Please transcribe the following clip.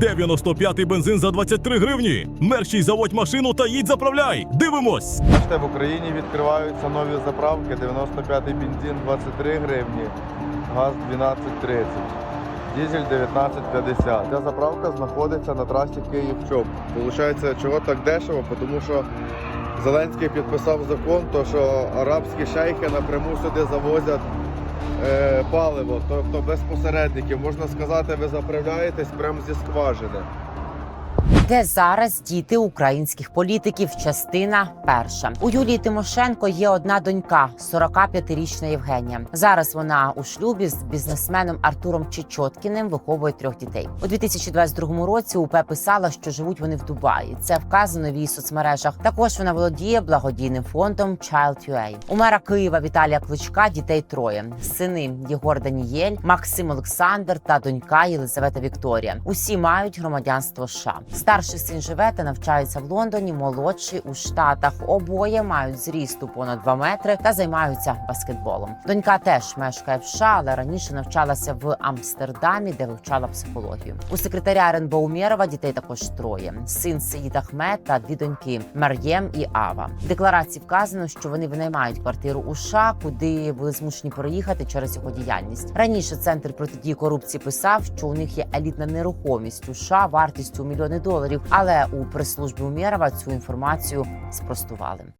95-й бензин за 23 гривні. Мерщій заводь машину та їдь заправляй. Дивимось. Бачите, в Україні відкриваються нові заправки. 95-й бензин 23 гривні, газ 12.30, дизель 19.50. Ця заправка знаходиться на трасі Київ-Чоп. Получається, чого так дешево? Тому що Зеленський підписав закон, то що арабські шейхи напряму сюди завозять е, паливо, тобто без посередників. Можна сказати, ви заправляєтесь прямо зі скважини. Де зараз діти українських політиків? Частина перша у Юлії Тимошенко є одна донька, 45-річна Євгенія. Зараз вона у шлюбі з бізнесменом Артуром Чечоткіним виховує трьох дітей. У 2022 році УП писала, що живуть вони в Дубаї. Це вказано в її соцмережах. Також вона володіє благодійним фондом Child.ua. У мера Києва Віталія Кличка дітей троє: сини Єгор Данієль, Максим Олександр та донька Єлизавета Вікторія. Усі мають громадянство США. Старший син живе та навчається в Лондоні, молодший у Штатах. Обоє мають зрісту понад 2 метри та займаються баскетболом. Донька теж мешкає в США, але раніше навчалася в Амстердамі, де вивчала психологію. У секретаря РНБО Умєрова дітей також троє: син Сеїд Ахмед та дві доньки Мар'єм і Ава. В декларації вказано, що вони винаймають квартиру у США, куди були змушені переїхати через його діяльність. Раніше центр протидії корупції писав, що у них є елітна нерухомість у США вартістю мільйони доларів. Але у прес-службі Умєрова цю інформацію спростували.